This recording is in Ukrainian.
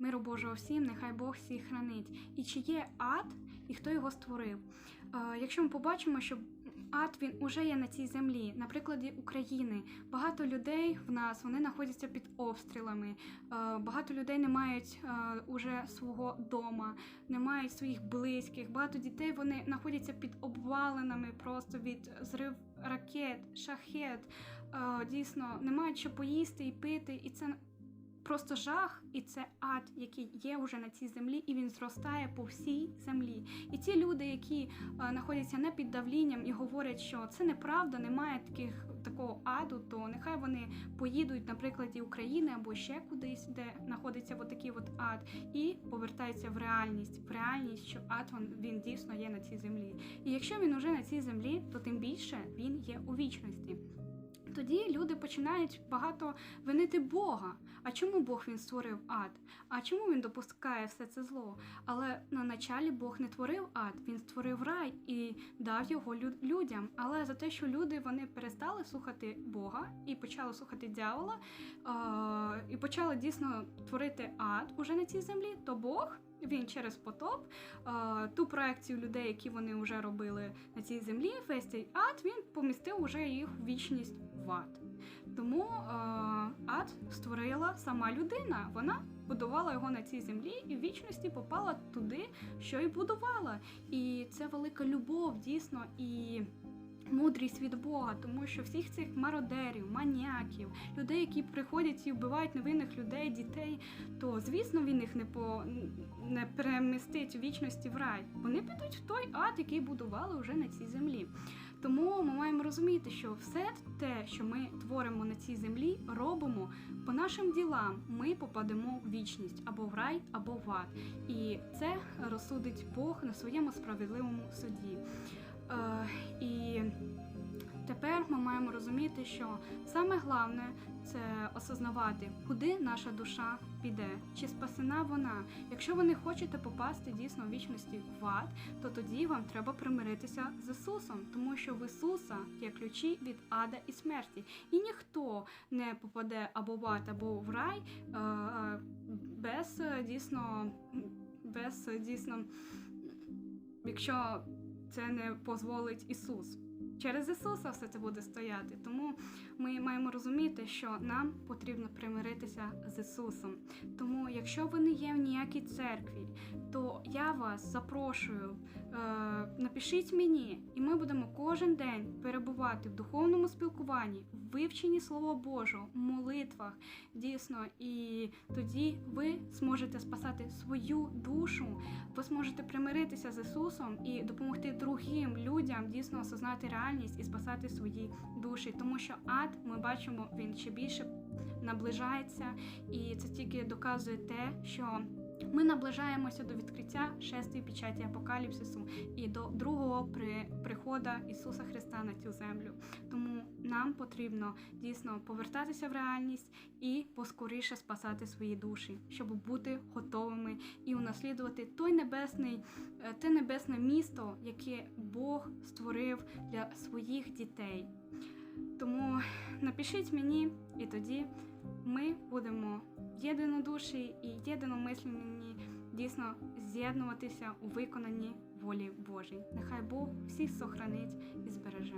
Миру Божого всім, нехай Бог всіх хранить. І чи є ад, і хто його створив? Е, якщо ми побачимо, що ад він уже є на цій землі, на прикладі України, багато людей в нас вони знаходяться під обстрілами, е, багато людей не мають е, уже свого дома, не мають своїх близьких. Багато дітей вони знаходяться під обвалинами просто від зрив ракет, шахет. Дійсно, не мають що поїсти і пити, і це просто жах, і це ад, який є вже на цій землі, і він зростає по всій землі. І ті люди, які е, знаходяться не під давлінням і говорять, що це неправда, немає таких такого аду, то нехай вони поїдуть, наприклад, і України або ще кудись, де знаходиться от такий от ад, і повертаються в реальність, в реальність, що ад він, він дійсно є на цій землі. І якщо він уже на цій землі, то тим більше він є у вічності. Тоді люди починають багато винити Бога. А чому Бог він створив ад? А чому він допускає все це зло? Але на началі Бог не творив ад, він створив рай і дав його лю- людям. Але за те, що люди вони перестали слухати Бога і почали слухати дьявола, е- почали дійсно творити ад уже на цій землі, то Бог. Він через потоп е, ту проекцію людей, які вони вже робили на цій землі, весь цей ад він помістив уже їх в вічність в ад. Тому е, ад створила сама людина. Вона будувала його на цій землі і в вічності попала туди, що й будувала. І це велика любов, дійсно, і мудрість від Бога, тому що всіх цих мародерів, маніяків, людей, які приходять і вбивають невинних людей, дітей, то звісно він їх не по не перемістить у вічності в рай. Вони підуть в той ад, який будували вже на цій землі. Тому ми маємо розуміти, що все те, що ми творимо на цій землі, робимо по нашим ділам. Ми попадемо в вічність або в рай, або в ад. І це розсудить Бог на своєму справедливому суді. Е, і тепер ми маємо розуміти, що саме головне це осознавати, куди наша душа піде, чи спасена вона. Якщо ви не хочете попасти дійсно в вічності в ад, то тоді вам треба примиритися з Ісусом, тому що в Ісуса є ключі від ада і смерті. І ніхто не попаде або в ад, або в рай е, без дійсно, без дійсно, якщо це не дозволить Ісус. Через Ісуса все це буде стояти. Тому ми маємо розуміти, що нам потрібно примиритися з Ісусом. Тому, якщо ви не є в ніякій церкві, то я вас запрошую, е, напишіть мені, і ми будемо кожен день перебувати в духовному спілкуванні, в вивченні Слова Божого, в молитвах, дійсно, і тоді ви зможете спасати свою душу, ви зможете примиритися з Ісусом і допомогти другим людям дійсно осознати реальність і спасати свої душі. Тому що ад, ми бачимо, він ще більше наближається, і це тільки доказує те, що. Ми наближаємося до відкриття шестої печаті апокаліпсису і до другого при, прихода Ісуса Христа на цю землю. Тому нам потрібно дійсно повертатися в реальність і поскоріше спасати свої душі, щоб бути готовими і унаслідувати той небесний, е, те небесне місто, яке Бог створив для своїх дітей. Напишіть мені, і тоді ми будемо єдинодуші і єдиномислені дійсно з'єднуватися у виконанні волі Божій. Нехай Бог всіх сохранить і збереже.